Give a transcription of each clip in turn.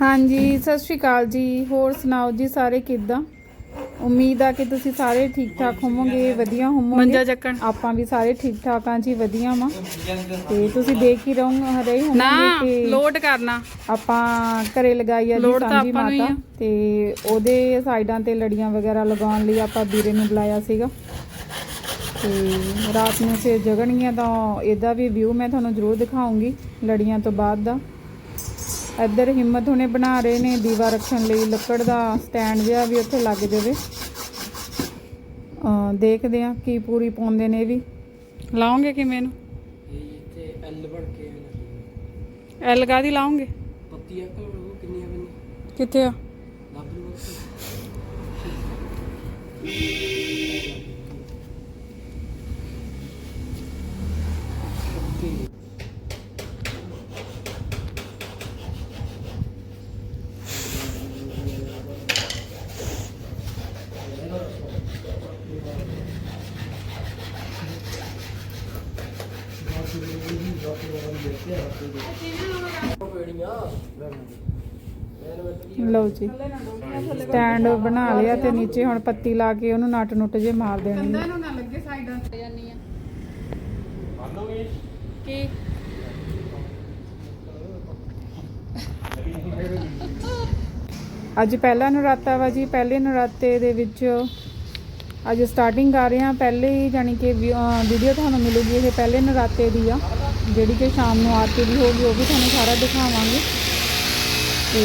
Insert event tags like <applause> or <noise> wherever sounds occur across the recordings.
ਹਾਂਜੀ ਸਤਿ ਸ਼੍ਰੀ ਅਕਾਲ ਜੀ। ਹੋਰ ਸੁਣਾਓ ਜੀ ਸਾਰੇ ਕਿੱਦਾਂ? ਉਮੀਦ ਆ ਕਿ ਤੁਸੀਂ ਸਾਰੇ ਠੀਕ ਠਾਕ ਹੋਵੋਗੇ ਵਧੀਆ ਹੋਵੋਗੇ। ਆਪਾਂ ਵੀ ਸਾਰੇ ਠੀਕ ਠਾਕ ਆ ਜੀ ਵਧੀਆ ਵਾਂ। ਤੇ ਤੁਸੀਂ ਦੇਖ ਹੀ ਰਹੋ ਰਹੇ ਨਾ ਹੋਵੋਗੇ ਕਿ ਲੋਡ ਕਰਨਾ। ਆਪਾਂ ਘਰੇ ਲਗਾਈ ਆ ਜੀ ਸਾਂਝੀ ਮਾਤਾ। ਤੇ ਉਹਦੇ ਸਾਈਡਾਂ ਤੇ ਲੜੀਆਂ ਵਗੈਰਾ ਲਗਾਉਣ ਲਈ ਆਪਾਂ ਵੀਰੇ ਨੂੰ ਬੁਲਾਇਆ ਸੀਗਾ। ਤੇ ਰਾਤ ਨੂੰ ਫਿਰ ਜਗਣਗੀਆਂ ਤਾਂ ਇਹਦਾ ਵੀ ਵਿਊ ਮੈਂ ਤੁਹਾਨੂੰ ਜ਼ਰੂਰ ਦਿਖਾਉਂਗੀ ਲੜੀਆਂ ਤੋਂ ਬਾਅਦ ਦਾ। ਇੱਧਰ ਹਿੰਮਤ ਹੁਣੇ ਬਣਾ ਰਹੇ ਨੇ ਦੀਵਾ ਰੱਖਣ ਲਈ ਲੱਕੜ ਦਾ ਸਟੈਂਡ ਜਿਹਾ ਵੀ ਉੱਥੇ ਲੱਗ ਜਾਵੇ। ਦੇਖਦੇ ਆ ਕੀ ਪੂਰੀ ਪਾਉਂਦੇ ਨੇ ਇਹ ਵੀ। ਲਾਉਂਗੇ ਕਿਵੇਂ ਨੂੰ? ਇੱਥੇ ਐਲ ਬਣ ਕੇ ਐਲ ਗਾਦੀ ਲਾਉਂਗੇ ਪੱਤੀਆਂ ਕੋਲ ਕਿੰਨੀਆਂ ਬਣੀ ਕਿੱਥੇ ਆ? ਲਓ ਜੀ। ਸਟੈਂਡ ਬਣਾ ਲਿਆ ਤੇ ਨੀਚੇ ਹੁਣ ਪੱਤੀ ਲਾ ਕੇ ਉਹਨੂੰ ਨਟ ਨੁੱਟ ਜੇ ਮਾਰ ਦੇਣੇ ਨੇ ਨੂੰ ਨਾ ਲੱਗੇ ਸਾਈਡਾਂ ਤੇ ਜਾਨੀ ਆ। ਕੀ? ਅੱਜ ਪਹਿਲਾ ਨਰਾਤਾ ਵਾ ਜੀ ਪਹਿਲੇ ਨਰਾਤੇ ਦੇ ਵਿੱਚ ਅੱਜ ਸਟਾਰਟਿੰਗ ਕਰ ਰਹੇ ਹਾਂ। ਪਹਿਲੇ ਹੀ ਜਾਨੀ ਕਿ ਵੀਡੀਓ ਤੁਹਾਨੂੰ ਮਿਲੂਗੀ ਇਹ ਪਹਿਲੇ ਨਰਾਤੇ ਦੀ ਆ। ਜਿਹੜੀ ਕਿ ਸ਼ਾਮ ਨੂੰ ਆਰਤੀ ਦੀ ਹੋਗੀ ਉਹ ਵੀ ਤੁਹਾਨੂੰ ਸਾਰਾ ਦਿਖਾਵਾਂਗੇ। ਤੇ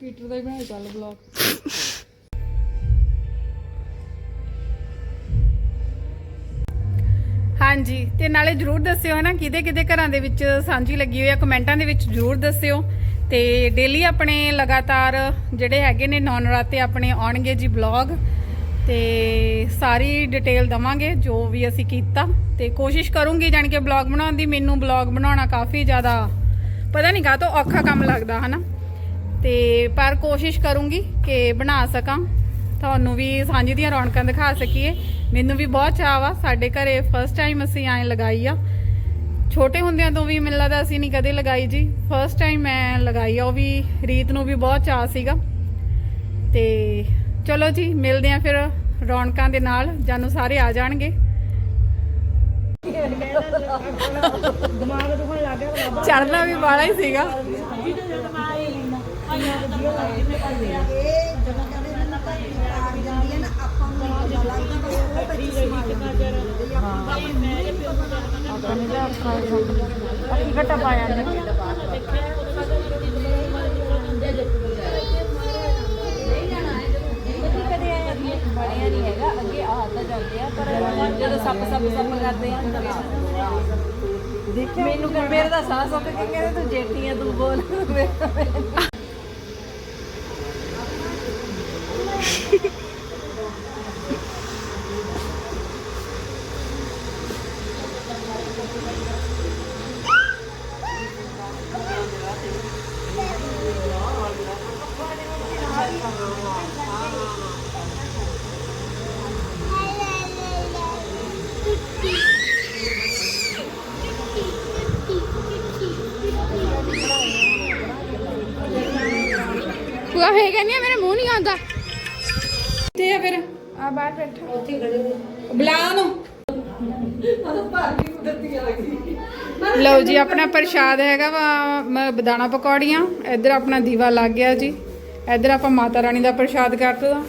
ਪੀਟਰ ਦਾ ਹੀ ਬਣਾਈ ਚੱਲ ਬਲੌਗ ਹਾਂਜੀ, ਤੇ ਨਾਲੇ ਜਰੂਰ ਦੱਸਿਓ ਹੈ ਨਾ, ਕਿਹਦੇ ਕਿਹਦੇ ਘਰਾਂ ਦੇ ਵਿੱਚ ਸਾਂਝੀ ਲੱਗੀ ਹੋਈ ਆ, ਕਮੈਂਟਾਂ ਦੇ ਵਿੱਚ ਜਰੂਰ ਦੱਸਿਓ। ਤੇ ਡੇਲੀ ਆਪਣੇ ਲਗਾਤਾਰ ਜਿਹੜੇ ਹੈਗੇ ਨੇ ਨੌਨ ਰਾਤੇ ਆਪਣੇ ਆਉਣਗੇ ਜੀ ਬਲੌਗ ਤੇ ਸਾਰੀ ਡਿਟੇਲ ਦਵਾਂਗੇ, ਜੋ ਵੀ ਅਸੀਂ ਕੀਤਾ। ਤੇ ਕੋਸ਼ਿਸ਼ ਕਰੂੰਗੀ ਜਾਣ ਕੇ ਬਲੌਗ ਬਣਾਉਣ ਦੀ, ਮੈਨੂੰ ਬਲੌਗ ਬਣਾਉਣਾ ਕਾਫੀ ਜ਼ਿਆਦਾ, ਪਤਾ ਨਹੀਂ ਕਾਹ ਤੋਂ ਔਖਾ ਕੰਮ ਲੱਗਦਾ, ਹਨਾ? ਤੇ ਪਰ ਕੋਸ਼ਿਸ਼ ਕਰੂੰਗੀ ਕਿ ਬਣਾ ਸਕਾਂ। ਤੁਹਾਨੂੰ ਵੀ ਸਾਂਝੀ ਦੀਆਂ ਰੌਣਕਾਂ ਦਿਖਾ ਸਕੀਏ। ਮੈਨੂੰ ਵੀ ਬਹੁਤ ਚਾਅ ਵਾ, ਸਾਡੇ ਘਰੇ ਫਸਟ ਟਾਈਮ ਅਸੀਂ ਐਂ ਲਗਾਈ ਆ। ਛੋਟੇ ਹੁੰਦਿਆਂ ਤੋਂ ਵੀ ਮੈਨੂੰ ਲੱਗਦਾ ਅਸੀਂ ਨਹੀਂ ਕਦੇ ਲਗਾਈ ਜੀ। ਫਸਟ ਟਾਈਮ ਮੈਂ ਲਗਾਈ ਆ, ਉਹ ਵੀ ਰੀਤ ਨੂੰ ਵੀ ਬਹੁਤ ਚਾਅ ਸੀਗਾ। ਤੇ ਚਲੋ ਜੀ, ਮਿਲਦੇ ਆ ਫਿਰ ਰੌਣਕਾਂ ਦੇ ਨਾਲ, ਜਾਨੂੰ ਸਾਰੇ ਆ ਜਾਣਗੇ। ਚੜਨਾ ਵੀ ਬਾਲਾ ਹੀ ਸੀਗਾ। ਅਸੀਂ ਘਟਾ ਪਾਇਆ ਨੇ ਬਣਿਆ ਨਹੀਂ ਹੈਗਾ ਅੱਗੇ ਆ ਤਾਂ ਜਾਂਦੇ ਆ ਪਰ ਜਦੋਂ ਸੱਪ ਸੱਪ ਸੱਪ ਕਰਦੇ ਆ ਦੇਖਿਆ ਮੈਨੂੰ ਮੇਰੇ ਦਾ ਸਾਹ ਸੁੱਕ ਕੇ ਕਹਿੰਦੇ ਤੂੰ ਜੇਠੀਆਂ ਤੂੰ ਬੋਲ। <laughs> ਪੂਆ ਫੇਰ ਕਹਿੰਦੀ ਆ ਮੇਰੇ ਮੂੰਹ ਨਹੀਂ ਆਉਂਦਾ। ਤੇ ਆ ਫਿਰ ਆ ਬਾਹਰ ਬੈਠਾ। ਬੁਲਾ ਉਹਨੂੰ। ਲਓ ਜੀ ਆਪਣਾ ਪ੍ਰਸ਼ਾਦ ਹੈਗਾ ਵਾ ਮ- ਬਦਾਣਾ ਪਕੌੜੀਆਂ। ਇੱਧਰ ਆਪਣਾ ਦੀਵਾ ਲੱਗ ਗਿਆ ਜੀ। ਇੱਧਰ ਆਪਾਂ ਮਾਤਾ ਰਾਣੀ ਦਾ ਪ੍ਰਸ਼ਾਦ ਕਰਤਾ।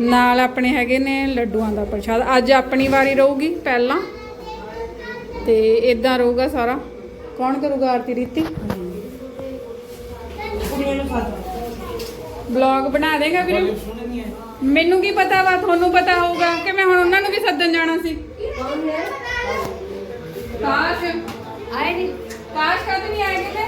ਨਾਲ ਆਪਣੇ ਹੈਗੇ ਨੇ ਲੱਡੂਆਂ ਦਾ ਪ੍ਰਸ਼ਾਦ। ਅੱਜ ਆਪਣੀ ਵਾਰੀ ਰਹੂਗੀ ਪਹਿਲਾਂ। ਤੇ ਇਦਾਂ ਰਹੂਗਾ ਸਾਰਾ। ਕੌਣ ਕਰੂਗਾ ਆਰਤੀ ਰੀਤੀ ਬਲੌਗ ਬਣਾ ਦੇਗਾ ਵੀਰੇ? ਮੈਨੂੰ ਕੀ ਪਤਾ ਵਾ ਤੁਹਾਨੂੰ ਪਤਾ ਹੋਊਗਾ ਕਿ ਮੈਂ ਹੁਣ ਉਹਨਾਂ ਨੂੰ ਵੀ ਸੱਦਣ ਜਾਣਾ ਸੀ। ਕਾਸ਼ ਆਏ ਨਹੀਂ ਕਾਸ਼ ਕਦ ਨਹੀਂ ਆਏ ਕਿਤੇ।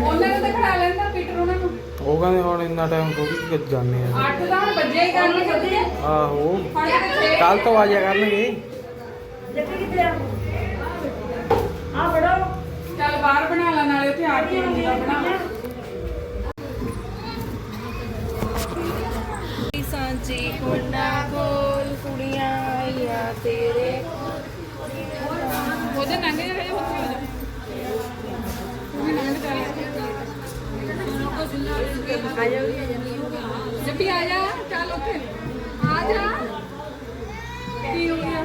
ਉਹਨਾਂ ਨੂੰ ਤਾਂ ਖੜਾ ਲੈਂਦਾ ਪੀਟਰ ਉਹਨਾਂ ਨੂੰ। ਉਹ ਕਹਿੰਦੇ ਹੁਣ ਇੰਨਾ ਟਾਈਮ ਥੋੜੀ ਕਿ ਜਾਂਦੇ ਆ। 8 ਦਾ ਹੁਣ ਵੱਜਿਆ ਹੀ ਕਰਨੀ ਕਦੇ ਆਹੋ। ਕੱਲ ਤੋਂ ਆ? ਜਾਇਆ ਕਰਨਗੇ ਚੱਲ ਬਾਹਰ ਬਣਾ ਲਾ ਨਾਲੇ ਉੱਥੇ ਆ ਕੇ ਹੁੰਦਾ ਬਣਾ ਲਾ। ਸਾਂਝੀ ਕੁੰਡਾ ਕੋਲ ਕੁੜੀਆਂ ਆਈਆਂ ਤੇਰੇ। ਉਹਦੇ ਨੰਗੇ ਜਿਹੜੇ ਉੱਥੇ ਹੋ ਜਾ ਉਹ ਵੀ ਨੰਗੇ ਚੱਲ ਜੱਪੀ ਆ ਜਾ ਚੱਲ ਉੱਥੇ। ਆ ਜਾ। ਕੀ ਹੋ ਗਿਆ?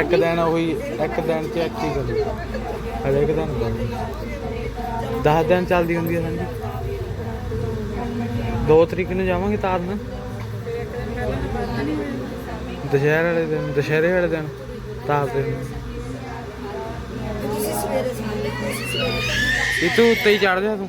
ਇੱਕ ਦਿਨ ਉਹੀ ਇੱਕ ਦਿਨ ਚ ਇੱਕ ਹੀ ਗੱਲ। ਹਰੇਕ ਦਿਨ ਗੱਲ 10 ਦਿਨ ਚੱਲਦੀ ਹੁੰਦੀ ਆ ਸਾਂਝੀ 2 ਤਰੀਕ ਨੂੰ ਜਾਵਾਂਗੇ ਤਾਰਨ ਦੁਸ਼ਹਿਰੇ ਵਾਲੇ ਦਿਨ ਦੁਸ਼ਹਿਰੇ ਵਾਲੇ ਦਿਨ ਤਾਰ ਦੇ ਇਹ ਤੂੰ ਉੱਤੇ ਹੀ ਚੜ ਜਾ ਤੂੰ।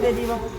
ਕਿੰਨੇ ਚੱਕ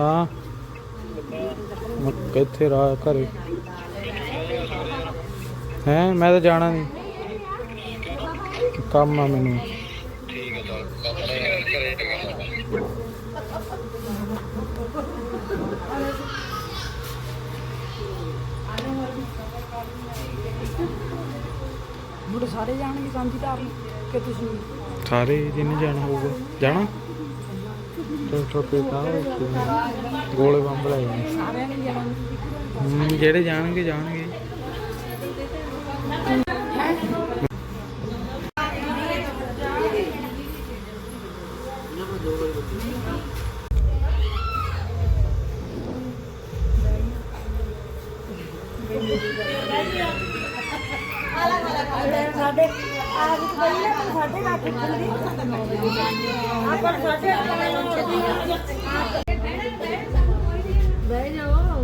ਹਾਂ। ਮੈਂ ਕਿੱਥੇ ਰਾ ਘਰੇ। ਹੈ ਮੈਂ ਤਾਂ ਜਾਣਾ ਨਹੀਂ ਕੰਮ ਆ ਮੈਨੂੰ। ਮੁੰਡੇ ਸਾਰੇ ਜਾਣਗੇ ਸਾਂਝੀ ਧਾਰਨ ਕਿ ਤੁਸੀਂ? ਸਾਰੇ ਜਿਹਨੇ ਜਾਣਾ ਹੋਊਗਾ। ਜਾਣਾ? ਚਲ ਟੋਪੇ ਕਾ ਗੋਲੇ ਬੰਬ ਲੈ ਨੇ ਜਿਹੜੇ ਜਾਣਗੇ ਜਾਣਗੇ। ਸਾਡੇ ਬਹਿ ਜਾਓ।